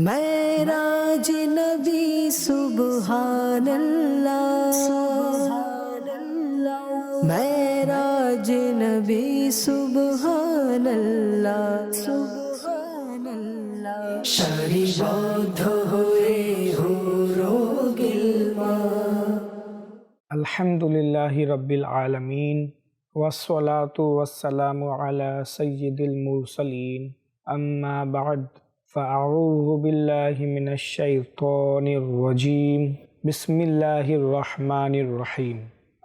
মেরাজ নবী সুবহানাল্লাহ মেরাজ নবী সুবহানাল্লাহ সুবহানাল্লাহ সারিবদ্ধ হয়ে হুরো গিলমা আলহামদুলিল্লাহ রব্বিল আলমিন ওয়াসলাতু ওয়াসালামু আলা সৈয়দুল মুরসালিন আম্মা বাদ فأعوذ بالله من الشيطان الرجيم بسم الله الرحمن الرحيم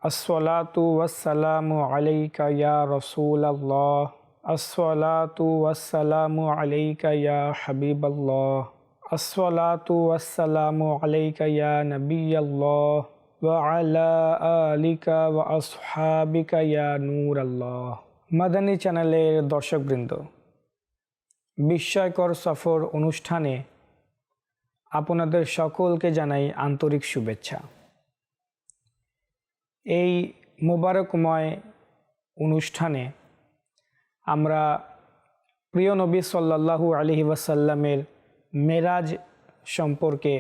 الصلاة والسلام عليك يا رسول الله الصلاة والسلام عليك يا حبيب الله الصلاة والسلام عليك يا نبي الله وعلى آلك وأصحابك يا نور الله মাদানী চ্যানেলের দর্শকবৃন্দ বিস্ময়কর সফর অনুষ্ঠানে আপনাদের সকলকে জানাই আন্তরিক শুভেচ্ছা। এই মোবারকময় অনুষ্ঠানে আমরা প্রিয় নবী সাল্লাল্লাহু আলহি ওয়াসাল্লামের মেরাজ সম্পর্কে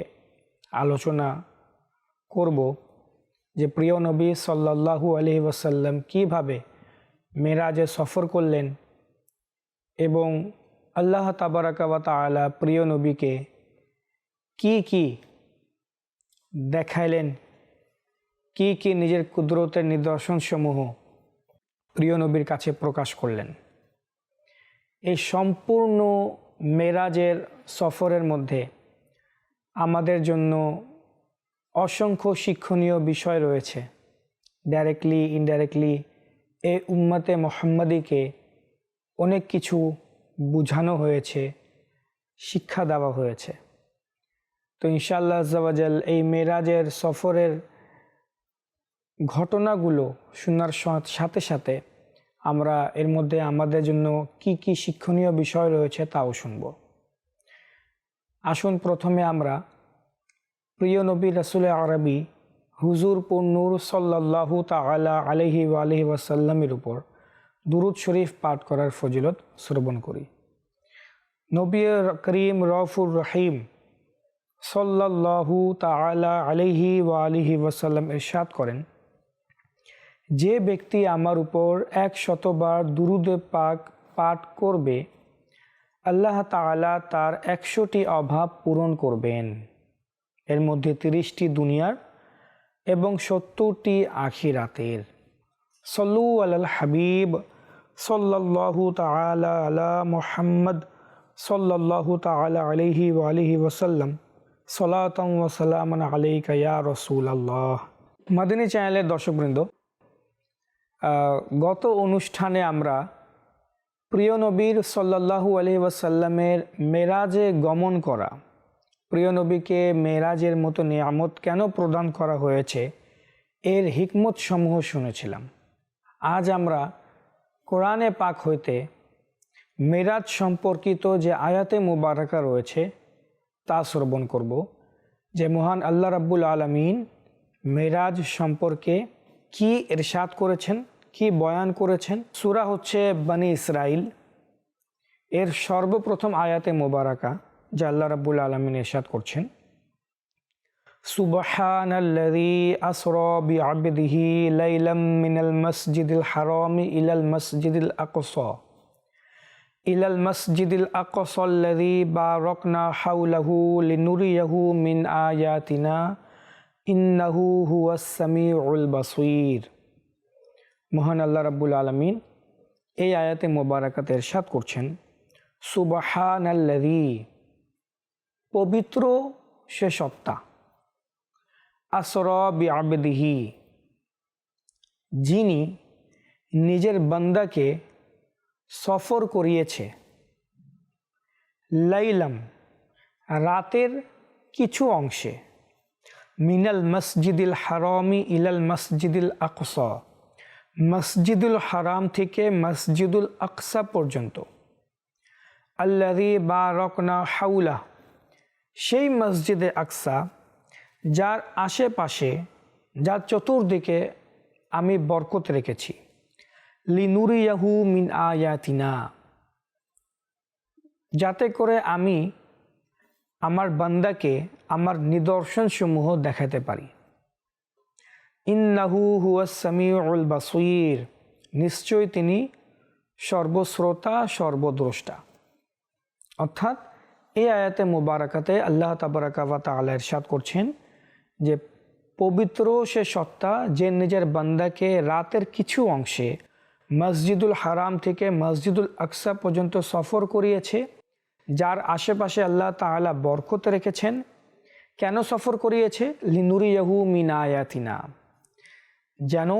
আলোচনা করব যে প্রিয় নবী সাল্লাল্লাহু আলহি ওয়াসাল্লাম কীভাবে মেরাজে সফর করলেন এবং আল্লাহ তাবারাকাবা আলা প্রিয় নবীকে কি কি দেখাইলেন? কি কি নিজের কুদরতের নিদর্শনসমূহ প্রিয় নবীর কাছে প্রকাশ করলেন? এই সম্পূর্ণ মেরাজের সফরের মধ্যে আমাদের জন্য অসংখ্য শিক্ষণীয় বিষয় রয়েছে। ডাইরেক্টলি ইনডাইরেক্টলি এ উম্মতে মোহাম্মদীকে অনেক কিছু বুঝানো হয়েছে, শিক্ষা দেওয়া হয়েছে। তো ইনশাআল্লাহ আজাল এই মেরাজের সফরের ঘটনাগুলো শোনার সাথে সাথে আমরা এর মধ্যে আমাদের জন্য কি কি শিক্ষণীয় বিষয় রয়েছে তাও শুনব। আসুন প্রথমে আমরা প্রিয় নবী রসুল আরবি হুজুর পন্নুর সাল্লাহু তালা আলহি আলহি ওয়াসাল্লামের উপর দুরুদ শরীফ পাঠ করার ফজিলত শ্রবণ করি। নবী করিম রফুর রহিম সাল্লাহু তালা আলহি ওয়া আলিহি ওয়াসাল্লাম ইরশাদ করেন, যে ব্যক্তি আমার উপর এক শতবার দুরুদে পাক পাঠ করবে, আল্লাহ তালা তার একশোটি অভাব পূরণ করবেন। এর মধ্যে তিরিশটি দুনিয়ার এবং সত্তরটি আখিরাতের। সল্লু আল হাবিব সাল্লাল্লাহু তালা আলা মোহাম্মদ সাল্লাল্লাহু তালা আলহি আলহি ওসাল্লাম সলাতম ওসালাম আলাইকা রসুল আল্লাহ মাদিনী চ্যানেলের দর্শকবৃন্দ গত অনুষ্ঠানে আমরা প্রিয় নবীর সাল্লাহু আলহি ওয়াসাল্লামের মেরাজে গমন করা, প্রিয় নবীকে মেরাজের মতো নিয়ামত কেন প্রদান করা হয়েছে, এর হিকমত সমূহ শুনেছিলাম। আজ আমরা কোরআনে পাক হইতে মেরাজ সম্পর্কিত যে আয়াতে মুবারকা রয়েছে, তা শ্রবণ করব, যে মহান আল্লাহ রাব্বুল আলমিন মেরাজ সম্পর্কে কি এরশাদ করেছেন, কি বয়ান করেছেন। সুরা হচ্ছে বানি ইসরাইল এর সর্বপ্রথম আয়াতে মোবারকা, যা আল্লাহ রাব্বুল আলমিন এরশাদ করছেন। সুবহান আসর বিআবদিহি লাইলাম মিনাল মসজিদিল হারামি ইলাল মসজিদিল আকসা। ইলাল মসজিদিল আকসল্লাদি বা রকনা হাউলাহু লিনুরিয়াহু মিন আয়াতিনা ইন্নাহু হুয়াসামি উল বাসির। মহান আল্লাহ রাব্বুল আলমিন এই আয়াতে মোবারকাতে এরশাদ করছেন সুবাহান পবিত্র সে সত্তা আসর বি আবেদিহি যিনি নিজের বান্দাকে সফর করিয়েছে। লাইলাম, রাতের কিছু অংশে। মিনাল মসজিদুল হারামি ইলাল মসজিদুল আকসা। মসজিদুল হারাম থেকে মসজিদুল আকসা পর্যন্ত। আল্লাদি বা রকনা হাউলা সেই মসজিদে আকসা যার আশেপাশে, যার চতুর্দিকে আমি বরকত রেখেছি। লিনুরিয়াহু মিন আয়াতিনা। যাতে করে আমি আমার বান্দাকে, আমার নিদর্শনসমূহ দেখাতে পারি। ইন্নাহু হুয়া সামিউল বাসুইর নিশ্চয় তিনি সর্বশ্রোতা, সর্বদ্রষ্টা। অর্থাৎ এই আয়াতে মুবারাকাতে আল্লাহ তাবারাকাবা তাআলা ইরশাদ করছেন যে পবিত্র সে সত্তা যে নিজের বান্দাকে রাতের কিছু অংশে মসজিদুল হারাম থেকে মসজিদুল আকসা পর্যন্ত সফর করিয়েছে, যার আশেপাশে আল্লাহ তাআলা বরকত রেখেছেন। কেন সফর করিয়েছে? লিনুরিয়াহু মিনায়াতিনা যেন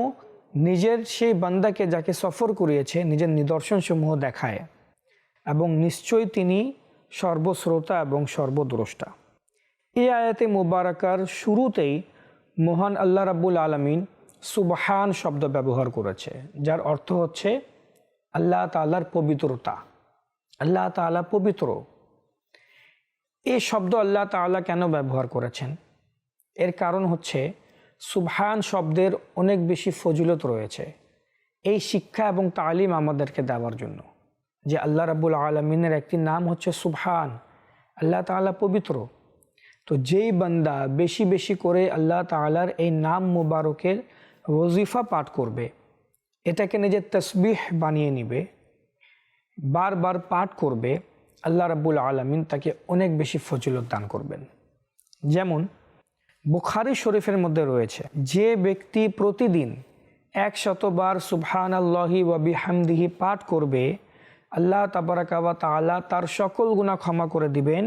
নিজের সেই বান্দাকে যাকে সফর করিয়েছে, নিজের নিদর্শনসমূহ দেখায়, এবং নিশ্চয়ই তিনি সর্বশ্রোতা এবং সর্বদ্রষ্টা। এই আয়াতে মুবারাকার শুরুতেই মহান আল্লাহ রাব্বুল আলমিন সুবহান শব্দ ব্যবহার করেছে, যার অর্থ হচ্ছে আল্লাহ তালার পবিত্রতা। আল্লাহ তালা পবিত্র। এই শব্দ আল্লাহ তাআলা কেন ব্যবহার করেছেন? এর কারণ হচ্ছে সুবহান শব্দের অনেক বেশি ফজিলত রয়েছে। এই শিক্ষা এবং তালিম আমাদেরকে দেওয়ার জন্য যে আল্লাহ রাবুল আলমিনের একটি নাম হচ্ছে সুবহান। আল্লাহ তাআলা পবিত্র। তো যেই বান্দা বেশি বেশি করে আল্লাহ তাআলার এই নাম মুবারকের ওজিফা পাঠ করবে, এটাকে নিজের তসবিহ বানিয়ে নিবে, বারবার পাঠ করবে, আল্লাহ রাব্বুল আলমিন তাকে অনেক বেশি ফজিলত দান করবেন। যেমন বুখারি শরীফের মধ্যে রয়েছে, যে ব্যক্তি প্রতিদিন এক শতবার সুবহান আল্লাহি ওয়াবি হামদিহি পাঠ করবে, আল্লাহ তাবারাকাবা তাআলা তার সকল গুণা ক্ষমা করে দিবেন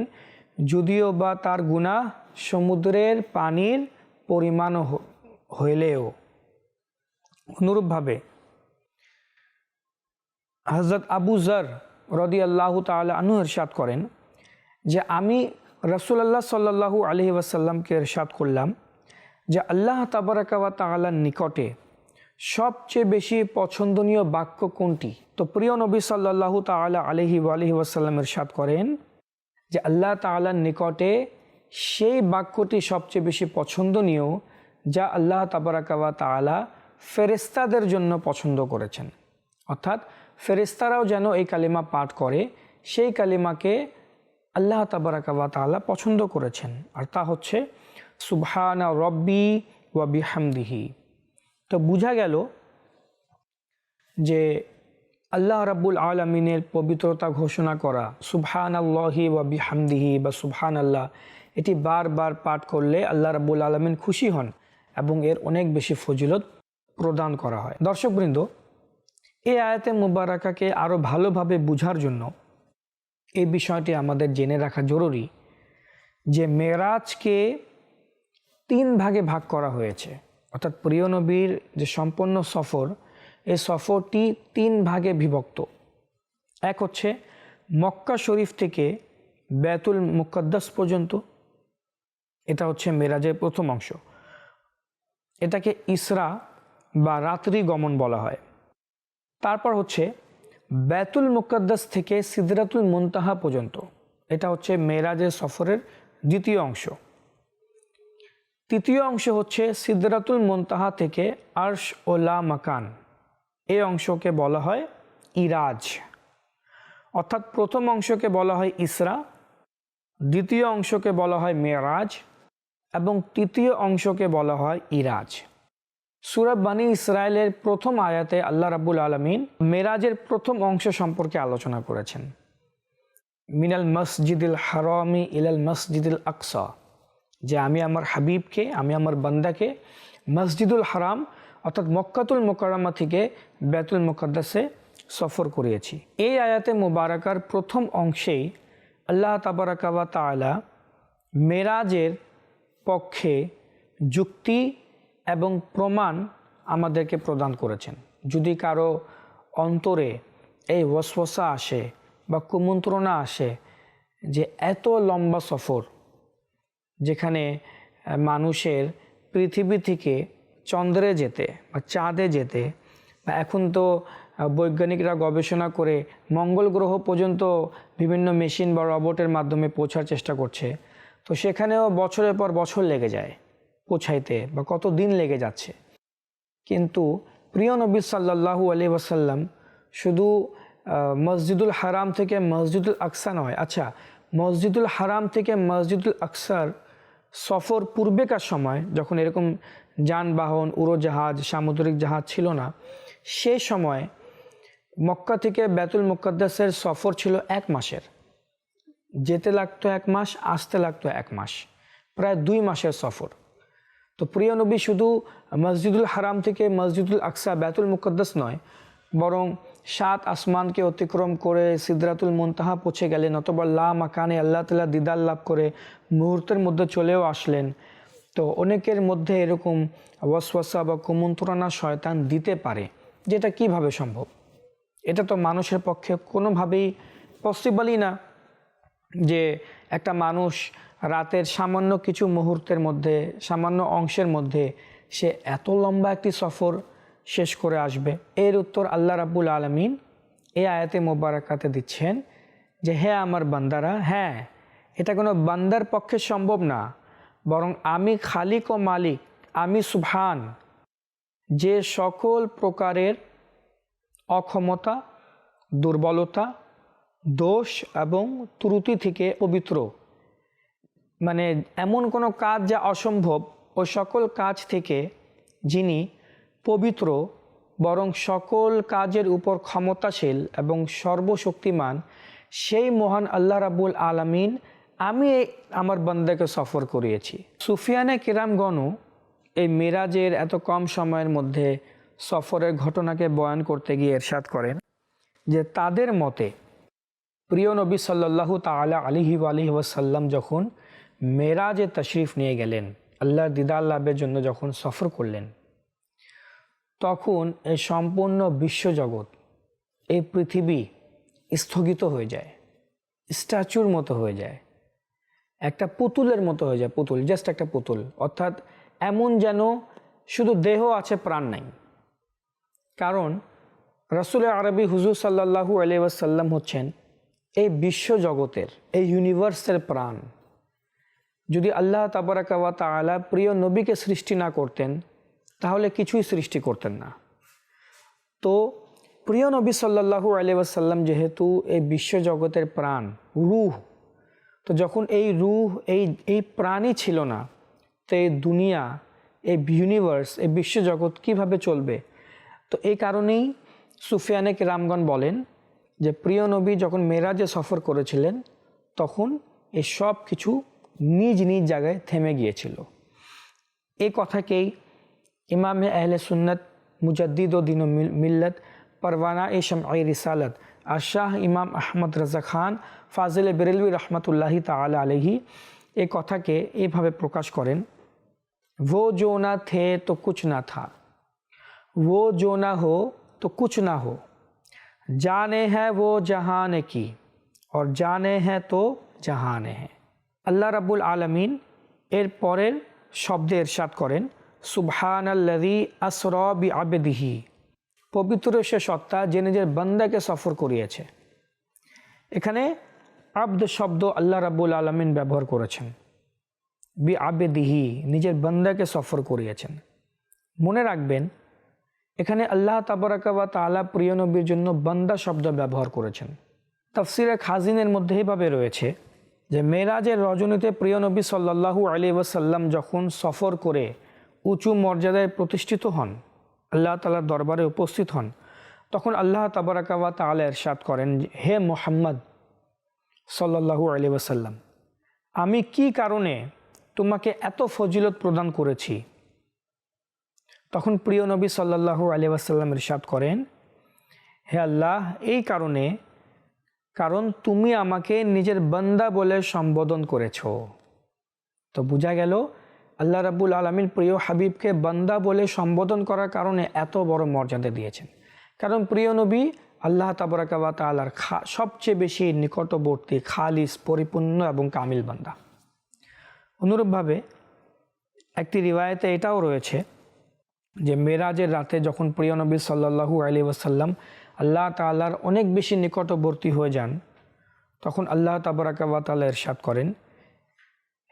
যদিও বা তার গুণা সমুদ্রের পানির পরিমাণ হইলেও। অনুরূপভাবে হজরত আবু জর রদি আল্লাহ তালা আনু করেন যে আমি রসুলাল্লাহ সাল্লাহু আলহি ওয়াসাল্লামকে ইরশাদ করলাম যে আল্লাহ তাবারাকাওয়া তাআলার নিকটে সবচেয়ে বেশি পছন্দনীয় বাক্য কোনটি? তো প্রিয় নবী সাল্লাহু তাআলা আলহি আলহি ওয়াসাল্লাম ইরশাদ করেন যে আল্লাহ তাআলার নিকটে সেই বাক্যটি সবচেয়ে বেশি পছন্দনীয়, যা আল্লাহ তাবারাকাওয়া তাআলা ফেরেস্তাদের জন্য পছন্দ করেছেন। অর্থাৎ ফেরেস্তারাও যেন এই কালিমা পাঠ করে, সেই কালিমাকে আল্লাহ তাবারাকাওয়া তাআলা পছন্দ করেছেন। আর তা হচ্ছে, সুবহানা রব্বি ওয়া বিহামদিহি। তো বোঝা গেল যে আল্লাহ রাব্বুল আলমিনের পবিত্রতা ঘোষণা করা সুবহান আল্লাহি ওয়া বিহামদিহি বা সুবহান আল্লাহ এটি বারবার পাঠ করলে আল্লাহ রাব্বুল আলমিন খুশি হন এবং এর অনেক বেশি ফজিলত প্রদান করা হয়। দর্শকবৃন্দ এই আয়াতে মুবারাকাকে আরও ভালোভাবে বুঝার জন্য এই বিষয়টি আমাদের জেনে রাখা জরুরি যে মেরাজকে তিন ভাগে ভাগ করা হয়েছে। অর্থাৎ প্রিয় নবীর যে সম্পন্ন সফর এই সফরটি তিন ভাগে বিভক্ত। এক হচ্ছে মক্কা শরীফ থেকে বেতুল মুকদ্দাস পর্যন্ত, এটা হচ্ছে মেরাজের প্রথম অংশ। এটাকে ইসরা বা রাত্রি গমন বলা হয়। তারপর হচ্ছে বেতুল মুকদ্দাস থেকে সিদরাতুল মুনতাহা পর্যন্ত, এটা হচ্ছে মেরাজের সফরের দ্বিতীয় অংশ। তৃতীয় অংশ হচ্ছে সিদরাতুল মুনতাহা থেকে আর্শ ও লা মাকান এই অংশকে বলা হয় ইরাজ। অর্থাৎ প্রথম অংশকে বলা হয় ইসরা, দ্বিতীয় অংশকে বলা হয় মেরাজ এবং তৃতীয় অংশকে বলা হয় ইরাজ। সুরাব বানী ইসরায়েলের প্রথম আয়াতে আল্লাহ রাব্বুল আলমিন মেরাজের প্রথম অংশ সম্পর্কে আলোচনা করেছেন। মিনাল মসজিদুল হারামি ইলাল মসজিদুল আকসা, যে আমি আমার হাবিবকে, আমি আমার বান্দাকে মসজিদুল হারাম অর্থাৎ মক্কাতুল মোকারামা থেকে বেতুল মোকাদ্দাসে সফর করিয়েছি। এই আয়াতে মুবারাকার প্রথম অংশেই আল্লাহ তাবারাকাবা তাআলা মেরাজের পক্ষে যুক্তি এবং প্রমাণ আমাদেরকে প্রদান করেছেন। যদি কারও অন্তরে এই ওয়াসওয়াসা আসে বা কুমন্ত্রণা আসে যে এত লম্বা সফর যেখানে মানুষের পৃথিবী থেকে চন্দ্রে যেতে বা চাঁদে যেতে বা এখন তো বৈজ্ঞানিকরা গবেষণা করে মঙ্গল গ্রহ পর্যন্ত বিভিন্ন মেশিন বা রবটের মাধ্যমে পৌঁছার চেষ্টা করছে। তো সেখানেও বছরের পর বছর লেগে যায় পৌঁছাইতে বা কত দিন লেগে যাচ্ছে। কিন্তু প্রিয় নবী সাল্লাহু আলি ওয়াসাল্লাম শুধু মসজিদুল হারাম থেকে মসজিদুল আকসা নয় আচ্ছা মসজিদুল হারাম থেকে মসজিদুল আকসার সফর পূর্বেকার সময় যখন এরকম যানবাহন, উড়োজাহাজ, সামুদ্রিক জাহাজ ছিল না। সে সময় মক্কা থেকে বেতুল মুকদ্দাসের সফর ছিল এক মাসের। যেতে লাগতো এক মাস, আসতে লাগতো এক মাস। প্রায় দুই মাসের সফর। তো প্রিয় নবী, শুধু মসজিদুল হারাম থেকে মসজিদুল আকসা, বেতুল মুকদ্দাস নয়, বরং সাত আসমানকে অতিক্রম করে সিদরাতুল মুনতাহা পৌঁছে গেলেন, অথবা লা মাকানে আল্লাহ তালা দিদার লাভ করে মুহূর্তের মধ্যে চলেও আসলেন। তো অনেকের মধ্যে এরকম ওয়াসওয়াসা বা কুমন্ত্রণা শয়তান দিতে পারে, যেটা কীভাবে সম্ভব? এটা তো মানুষের পক্ষে কোনোভাবেই পসিবলই না যে একটা মানুষ রাতের সামান্য কিছু মুহূর্তের মধ্যে, সামান্য অংশের মধ্যে সে এত লম্বা একটি সফর শেষ করে আসবে। এর উত্তর আল্লাহ রাব্বুল আলমিন এই আয়াতে মোবারকাতে দিচ্ছেন যে হ্যাঁ আমার বান্দারা হ্যাঁ এটা কোনো বান্দার পক্ষে সম্ভব না। বরং আমি খালিক ও মালিক, আমি সুভান যে সকল প্রকারের অক্ষমতা, দুর্বলতা, দোষ এবং ত্রুটি থেকে পবিত্র। মানে এমন কোনো কাজ যা অসম্ভব, ও সকল কাজ থেকে যিনি পবিত্র, বরং সকল কাজের উপর ক্ষমতাশীল এবং সর্বশক্তিমান, সেই মহান আল্লাহ রাবুল আলামিন আমি আমার বান্দাকে সফর করিয়েছি। সুফিয়ানে কিরামগণও এই মিরাজের এত কম সময়ের মধ্যে সফরের ঘটনাকে বয়ান করতে গিয়ে এরশাদ করেন যে তাদের মতে প্রিয় নবী সাল্লাল্লাহু তাআলা আলিহি আলিহি ওয়াসাল্লাম যখন মেরাজে তশরিফ নিয়ে গেলেন, আল্লাহর দিদার লাভের জন্য যখন সফর করলেন, তখন এই সম্পূর্ণ বিশ্বজগৎ, এই পৃথিবী স্থগিত হয়ে যায়, স্ট্যাচুর মতো হয়ে যায়। একটা পুতুলের মতো হয়ে যায়, পুতুল জাস্ট একটা পুতুল। অর্থাৎ এমন যেন শুধু দেহ আছে, প্রাণ নাই। কারণ রসুল আরবি হুজুর সাল্লাহু আলিয়াসাল্লাম হচ্ছেন এই বিশ্ব জগতের, এই ইউনিভার্সের প্রাণ। যদি আল্লাহ তাবারাকাওয়া তালা প্রিয় নবীকে সৃষ্টি না করতেন, তাহলে কিছুই সৃষ্টি করতেন না। তো প্রিয় নবী সাল্লাহু আলিয়াসাল্লাম যেহেতু এই বিশ্ব জগতের প্রাণ, রুহ তো যখন এই রুহ, এই এই প্রাণই ছিল না, তো এই দুনিয়া, এই ইউনিভার্স এই বিশ্বজগৎ কীভাবে চলবে? তো এই কারণেই সুফিয়ানে রামগণ বলেন যে, প্রিয় নবী, যখন মেরাজে সফর করেছিলেন, তখন এই সব কিছু নিজ নিজ জায়গায় থেমে গিয়েছিল। এই কথাকেই ইমামে আহলে সুন্নত মুজাদ্দিদ ও দিন মিল্লত, পরওয়ানা এ শমআ রিসালত আর শাহ ইমাম আহমদ রাজা খান, ফাজলে বেরেলভি রহমতুল্লাহি তাল আলহি এ কথাকে এভাবে প্রকাশ করেন, ও জো না থে তো কুছ না থা, ও জো না হো তো কুছ না হো, জানে হ্যাঁ ভো জাহানে কি ওর জানে হ্যাঁ তো জাহানে হ্যাঁ। আল্লাহ রাবুল আলমিন এর পরের শব্দে এরশাদ করেন, সুবহানাল্লাযী আসরা বিআবদিহি পবিত্র সে সত্তা যে নিজের বান্দাকে সফর করিয়েছে। এখানে আব্দ শব্দ আল্লাহ রাবুল আলমিন ব্যবহার করেছেন। বি আবেদিহি, নিজের বান্দাকে সফর করিয়েছেন। মনে রাখবেন, এখানে আল্লাহ তাবরাকাবা তালা প্রিয় নবীর জন্য বান্দা শব্দ ব্যবহার করেছেন। তফসিরে খাজিনের মধ্যে এইভাবে রয়েছে যে মেরাজের রজনীতে প্রিয় নবী সাল্লাহু আলী ওয়াসাল্লাম যখন সফর করে উঁচু মর্যাদায় প্রতিষ্ঠিত হন আল্লাহ তালার দরবারে উপস্থিত হন। তখন আল্লাহ তাবরাকাবা তালা এরশাদ করেন হে মোহাম্মদ সাল্লাহু আলী ওয়াসাল্লাম, আমি কি কারণে তোমাকে এত ফজিলত প্রদান করেছি? তখন প্রিয় নবী সাল্লাহু আলী ওয়াসাল্লাম ইরশাদ করেন, হে আল্লাহ, এই কারণে, কারণ তুমি আমাকে নিজের বান্দা বলে সম্বোধন করেছ। তো বোঝা গেল আল্লাহ রাবুল আলমীর প্রিয় হাবিবকে বান্দা বলে সম্বোধন করার কারণে এত বড় মর্যাদা দিয়েছেন। কারণ প্রিয় নবী আল্লাহ তাবরাকাবা তালার খা, সবচেয়ে বেশি নিকটবর্তী, খালিস, পরিপূর্ণ এবং কামিল বান্দা। অনুরূপভাবে একটি রিওয়ায়তে এটাও রয়েছে যে মেরাজের রাতে যখন প্রিয় নবী সাল্লাহু আলী ওয়াসাল্লাম আল্লাহ তাল্লার অনেক বেশি নিকটবর্তী হয়ে যান, তখন আল্লাহ তাবরাকাবা তাল্লাহ এরশাদ করেন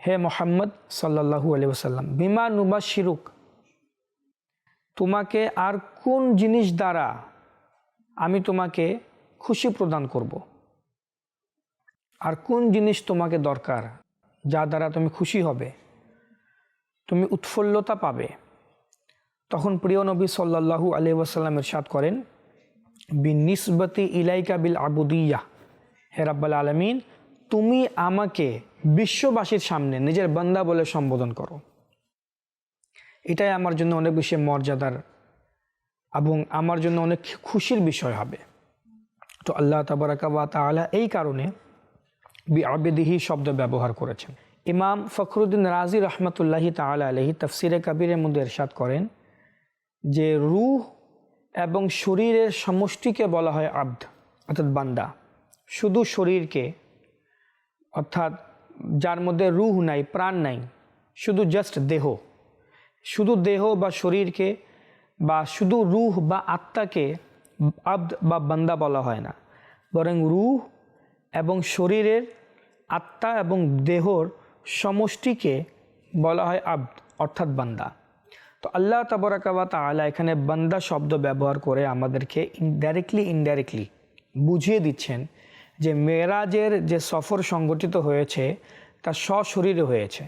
হে মোহাম্মদ সাল্লাহু আলী ওসাল্লাম বিমা নুবা শিরুক তোমাকে আর কোন জিনিস দ্বারা আমি তোমাকে খুশি প্রদান করব? আর কোন জিনিস তোমাকে দরকার যা দ্বারা তুমি খুশি হবে? তুমি উৎফুল্লতা পাবে। তখন প্রিয় নবী সাল্লাহু আলি ওয়াসাল্লাম ইরশাদ করেন, বিনিসবতি ইলাইকা বিল আবুদিয়া। হে রাব্বাল আলমিন, তুমি আমাকে বিশ্ববাসীর সামনে নিজের বান্দা বলে সম্বোধন করো। এটাই আমার জন্য অনেক বেশি মর্যাদার এবং আমার জন্য অনেক খুশির বিষয় হবে। তো আল্লাহ তাবারাকা ওয়া তাআলা এই কারণে আবেদিহি শব্দ ব্যবহার করেছেন। ইমাম ফখরুদ্দিন রাজি রহমতুল্লাহি তাআলা আলহি তফসিরে কাবিরের মধ্যে এরশাদ করেন যে রুহ এবং শরীরের সমষ্টিকে বলা হয় আব্দ, অর্থাৎ বান্দা। শুধু শরীরকে, অর্থাৎ যার মধ্যে রুহ নাই, প্রাণ নাই, শুধু জাস্ট দেহ। শুধু দেহ বা শরীরকে বা শুধু রুহ বা আত্মাকে আব্দ বা বান্দা বলা হয় না। বরং রুহ এবং শরীরের আত্মা এবং দেহর সমষ্টিকে বলা হয় আব্দ, অর্থাৎ বান্দা। তো আল্লাহ তাবরাকাবা তাআলা এখানে বান্দা শব্দ ব্যবহার করে আমাদেরকে ডাইরেক্টলি ইনডাইরেক্টলি বুঝিয়ে দিচ্ছেন যে মেয়েরাজের যে সফর সংগঠিত হয়েছে, তা সশরীরে হয়েছে।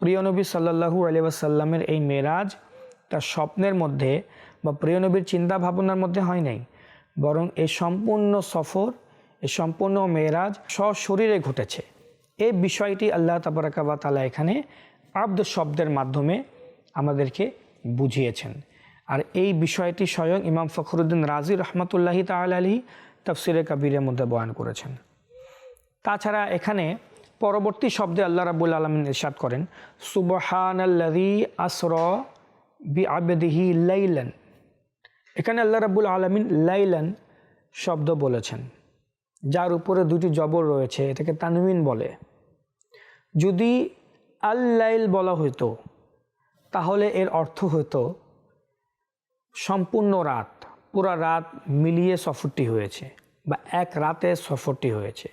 প্রিয় নবী সাল্লাহু আলিয়াসাল্লামের এই মেয়েরাজ তার স্বপ্নের মধ্যে বা প্রিয় নবীর চিন্তা ভাবনার মধ্যে হয় নাই, বরং এই সম্পূর্ণ সফর এই সম্পূর্ণ মেয়েরাজ সশরীরে ঘটেছে। এই বিষয়টি আল্লাহ তাবরাকাবা তালা এখানে আব্দ শব্দের মাধ্যমে আমাদেরকে বুঝিয়েছেন। আর এই বিষয়টি স্বয়ং ইমাম ফখরুদ্দিন রাজি রহমতুল্লাহি তাল আলী তফসিরে কাবিরের মধ্যে বয়ান করেছেন। তাছাড়া এখানে পরবর্তী শব্দে আল্লাহ রাবুল আলমিন ইরশাদ করেন সুবহান আল্লাহি আসর বি আবেদিহি লাইলান। এখানে আল্লাহ রাবুল আলমিন লাইলান শব্দ বলেছেন, যার উপরে দুটি জবর রয়েছে, এটাকে তানমিন বলে। যদি আল্লাইল বলা হইতো, তাহলে এর অর্থ হতো সম্পূর্ণ রাত। পুরা রাত মিলিয়ে সফরটি হয়েছে বা এক রাতে সফরটি হয়েছে।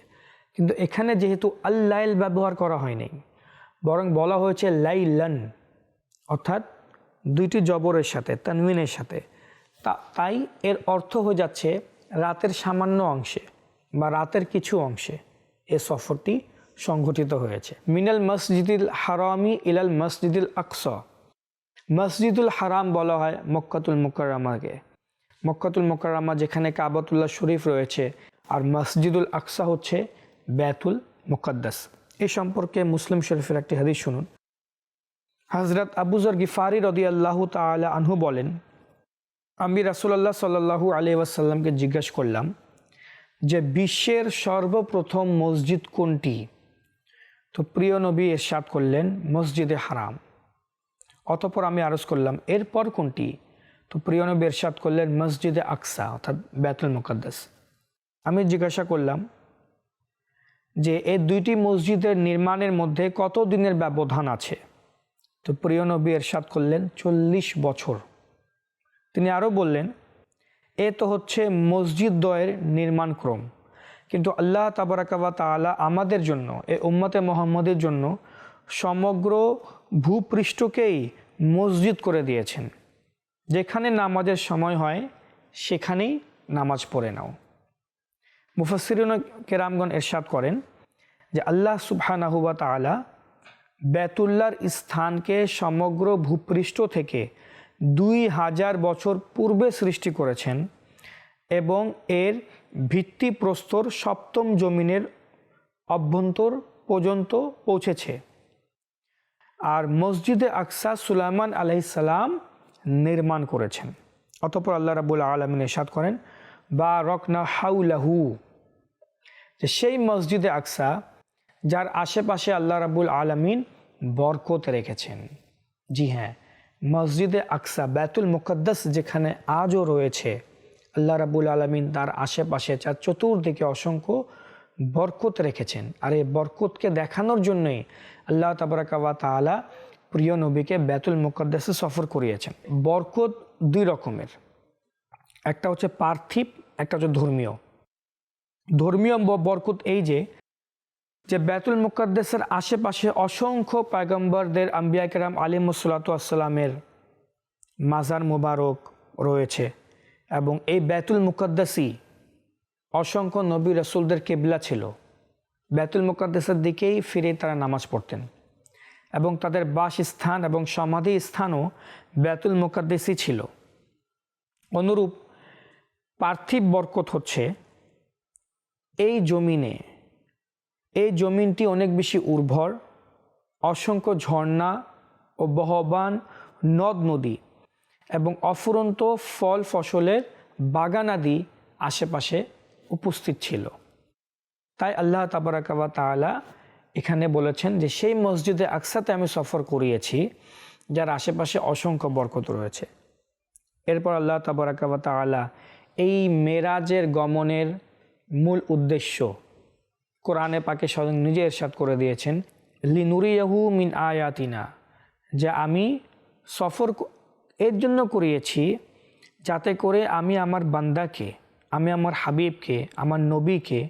কিন্তু এখানে যেহেতু আল্লাইল ব্যবহার করা হয়নি বরং বলা হয়েছে লাইলান, অর্থাৎ দুইটি জবরের সাথে তানমিনের সাথে। তা, তাই এর অর্থ হয়ে যাচ্ছে রাতের সামান্য অংশে বা রাতের কিছু অংশে এ সফরটি সংঘটিত হয়েছে। মিনাল মসজিদুল হারামি ইলাল মসজিদুল আকস। মসজিদুল হারাম বলা হয় মক্কাতুল মুকাররামাকে। মক্কাতুল মুকাররামা, যেখানে কাবাতুল্লাহ শরীফ রয়েছে, আর মসজিদুল আকসা হচ্ছে ব্যাতুল মুকদ্দাস। এ সম্পর্কে মুসলিম শরীফের একটি হাদিস শুনুন। হজরত আবুজর গিফারি রদি আল্লাহ তালা আনহু বলেন, আমি রাসুলাল্লাহ সাল্লাহু আলি ওয়াসাল্লামকে জিজ্ঞেস করলাম যে, বিশ্বের সর্বপ্রথম মসজিদ কোনটি? তো প্রিয় নবী এরশাদ করলেন, মসজিদে হারাম। অতপর আমি আরজ করলাম, এরপর কোনটি? তো প্রিয় নবী এরশাদ করলেন মসজিদে আকসা, অর্থাৎ ব্যাতুল মুকদ্দাস। আমি জিজ্ঞাসা করলাম যে এই দুইটি মসজিদের নির্মাণের মধ্যে কত দিনের ব্যবধান আছে? তো প্রিয় নবী এরশাদ করলেন চল্লিশ বছর। তিনি আরও বললেন, এ তো হচ্ছে মসজিদ দ্বয়ের নির্মাণ ক্রম। কিন্তু আল্লাহ তাবারাকাবা তালা আমাদের জন্য, এ উম্মতে মোহাম্মদের জন্য সমগ্র ভূপৃষ্ঠকেই মসজিদ করে দিয়েছেন। যেখানে নামাজের সময় হয়, সেখানেই নামাজ পড়ে নাও। মুফাসিরুন কেরামগণ এরশাদ করেন যে আল্লাহ সুবহানাহুবা তালা বেতুল্লার স্থানকে সমগ্র ভূপৃষ্ঠ থেকে দুই হাজার বছর পূর্বে সৃষ্টি করেছেন এবং এর ভিত্তিপ্রস্তর সপ্তম জমিনের অভ্যন্তর পর্যন্ত পৌঁছেছে। আর মসজিদে আকসা সুলাইমান আলাইসাল্লাম নির্মাণ করেছেন। অতপর আল্লাহ রাবুল আলমিন এরশাদ করেন বা রকনা হাউলাহু যে সেই মসজিদে আকসা, যার আশেপাশে আল্লাহ রাবুল আলমিন বরকত রেখেছেন। জি হ্যাঁ মসজিদে আকসা বেতুল মুকদ্দাস যেখানে আজও রয়েছে, আল্লাহ রাবুল আলমিন তার আশেপাশে চার চতুর্দিকে অসংখ্য বরকত রেখেছেন। আর এই বরকতকে দেখানোর জন্যই আল্লাহ তাবরাকাবা তালা প্রিয় নবীকে বেতুল মুকদ্দাসে সফর করিয়েছেন বরকত দুই রকমের। একটা হচ্ছে পার্থিব, একটা হচ্ছে ধর্মীয়। ধর্মীয় বরকত এই যে যে বেতুল মুকদ্দেসের আশেপাশে অসংখ্য পায়গম্বরদের আম্বিয়া কেরাম আলিমুসাল্লাতামের মাজার মুবারক রয়েছে এবং এই বেতুল মুকদ্দাসই অসংখ্য নবী রসুলদের কেবলা ছিল। বেতুল মুকাদ্দেসের দিকেই ফিরে তারা নামাজ পড়তেন। এবং তাদের বাসস্থান এবং সমাধি স্থানও বেতুল মুকাদ্দেসই ছিল। অনুরূপ পার্থিব বরকত হচ্ছে এই জমিনে। এই জমিনটি অনেক বেশি উর্বর, অসংখ্য ঝর্ণা ও বহবান নদ নদী এবং অফুরন্ত ফল ফসলের বাগানাদি আশেপাশে উপস্থিত ছিল। তাই আল্লাহ তাবারাকাবা তাআলা এখানে বলেছেন যে সেই মসজিদে আকসাতে আমি সফর করিয়েছি, যার আশেপাশে অসংখ্য বরকত রয়েছে। এরপর আল্লাহ তাবারাকাবা তাআলা এই মেরাজের গমনের মূল উদ্দেশ্য কোরআনে পাকে স্বয়ং নিজে এরশাদ করে দিয়েছেন, লিনুরিয়াহু মিন আয়াতিনা, যে আমি সফর এর জন্য করিয়েছি যাতে করে আমি আমার বান্দাকে, আমি আমার হাবিবকে, আমার নবীকে,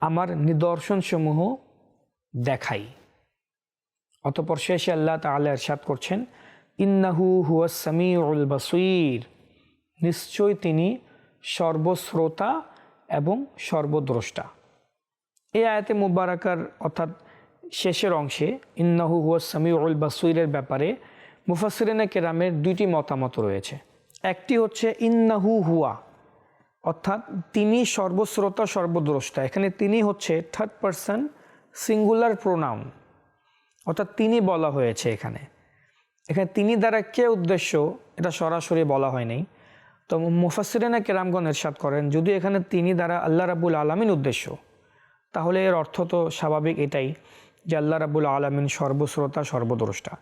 আমার নিদর্শনসমূহ দেখাই। অতপর শেষে আল্লাহ তাআলা এরশাদ করছেন, ইন্নাহু হুয়া সামিউল বাসির। নিশ্চয় তিনি সর্বশ্রোতা এবং সর্বদ্রষ্টা। এই আয়াতে মুবারাকার অর্থাৎ শেষের অংশে, ইন্নাহু হুয়া সামিউল বাসিরের ব্যাপারে মুফাসরিনা কেরামের দুইটি মতামত রয়েছে। একটি হচ্ছে, ইন্নাহু হুয়া। অর্থাৎ তিনি সর্বশ্রোতা, সর্বদ্রষ্টা। এখানে তিনি হচ্ছে থার্ড পারসন সিঙ্গুলার প্রোনাউন অর্থাৎ তিনি বলা হয়েছে এখানে। এখানে তিনি দ্বারা কে উদ্দেশ্য, এটা সরাসরি বলা হয়নি। তো মুফাসিরেনা কেরামগণ এরশাদ করেন, যদি এখানে তিনি দ্বারা আল্লাহ রাবুল আলমিন উদ্দেশ্য, তাহলে এর অর্থ তো স্বাভাবিক এটাই যে আল্লাহ রাবুল আলমিন সর্বশ্রোতা, সর্বদ্রষ্টা।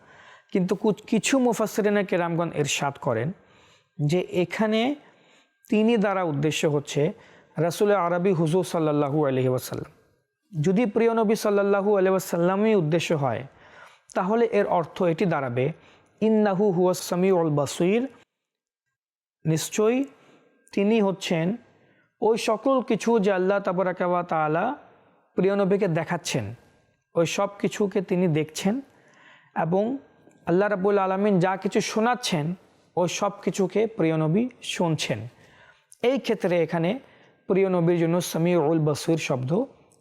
কিন্তু কুছ- মুফাসিরেনা কেরামগণ এরশাদ করেন যে এখানে তিনি দ্বারা উদ্দেশ্য হচ্ছে রাসুল আরবি হুজুর সাল্লাহু আলহি ওয়াসাল্লাম। যদি প্রিয় নবী সাল্লাহু আলহাসাল্লামই উদ্দেশ্য হয়, তাহলে এর অর্থ এটি দাঁড়াবে, ইন্নাহু হুয়া সামি উল বাসির। নিশ্চয়ই তিনি হচ্ছেন ওই সকল কিছু যে আল্লাহ তাবরাকাবা তালা প্রিয় নবীকে দেখাচ্ছেন, ওই সব কিছুকে তিনি দেখছেন এবং আল্লাহ রাবুল আলমিন যা কিছু শোনাচ্ছেন, ওই সব কিছুকে প্রিয় নবী শুনছেন। এই ক্ষেত্রে এখানে প্রিয় নবীর জন্য সামি উল বসির শব্দ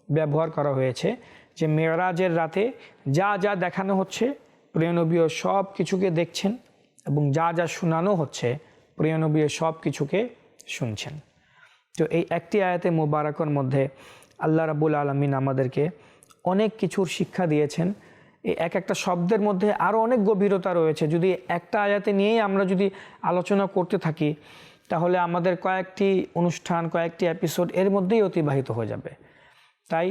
ব্যবহার করা হয়েছে যে মেয়রাজের রাতে যা যা দেখানো হচ্ছে, প্রিয় নবীও সব কিছুকে দেখছেন এবং যা যা শোনানো হচ্ছে, প্রিয় নবীও সব কিছুকে শুনছেন। তো এই একটি আয়াতে মুবারকর মধ্যে আল্লাহ রাবুল আলমিন আমাদেরকে অনেক কিছুর শিক্ষা দিয়েছেন। এই এক একটা শব্দের মধ্যে আরও অনেক গভীরতা রয়েছে। যদি একটা আয়াতে নিয়েই আমরা যদি আলোচনা করতে থাকি, তাহলে আমাদের কয়েকটি অনুষ্ঠান, কয়েকটি এপিসোড এর মধ্যেই অতিবাহিত হয়ে যাবে। তাই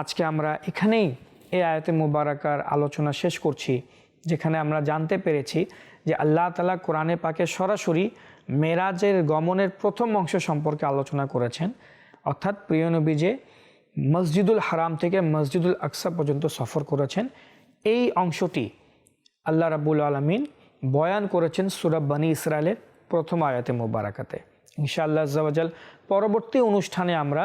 আজকে আমরা এখানেই এই আয়াতে মুবারাকার আলোচনা শেষ করছি, যেখানে আমরা জানতে পেরেছি যে আল্লাহ তালা কোরআনে পাকে সরাসরি মেরাজের গমনের প্রথম অংশ সম্পর্কে আলোচনা করেছেন। অর্থাৎ প্রিয় নবী যে মসজিদুল হারাম থেকে মসজিদুল আকসা পর্যন্ত সফর করেছেন, এই অংশটি আল্লাহ রাবুল আলমিন বয়ান করেছেন সুরাব বানী ইসরায়েলের প্রথম আয়াতে মুবারাকাতে। ইনশাআল্লাহ আজ্জাওয়াজাল, পরবর্তী অনুষ্ঠানে আমরা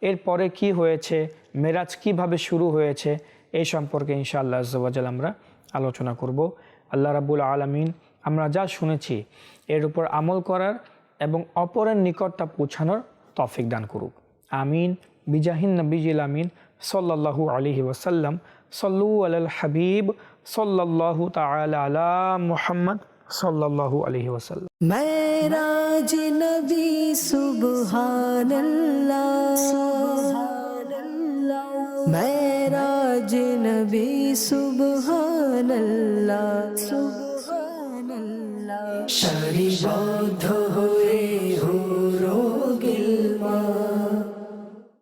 এরপরে কি হয়েছে? মেরাজ কীভাবে শুরু হয়েছে? এই সম্পর্কে ইনশাআল্লাহ আজ্জাওয়াজাল আমরা আলোচনা করব। আল্লাহ রাবুল আলমিন, আমরা যা শুনেছি, এর উপর আমল করার এবং অপরের নিকট তা পৌঁছানোর তফিক দান করুক। আমিন। বিজাহিন নবীজিল আমিন। সাল্লাল্লাহু আলাইহি ওয়াসাল্লাম। সল্লু আলাল হাবিব। সাল্লাল্লাহু তাআলা আলা মুহাম্মদ। সাল্লাল্লাহু আলহি ওসাল্লাম মেরাজ নবী সুবহানাল্লাহ। মেরাজ নবী সুবহানাল্লাহ। সুবহানাল্লাহ। সারিবদ্ধ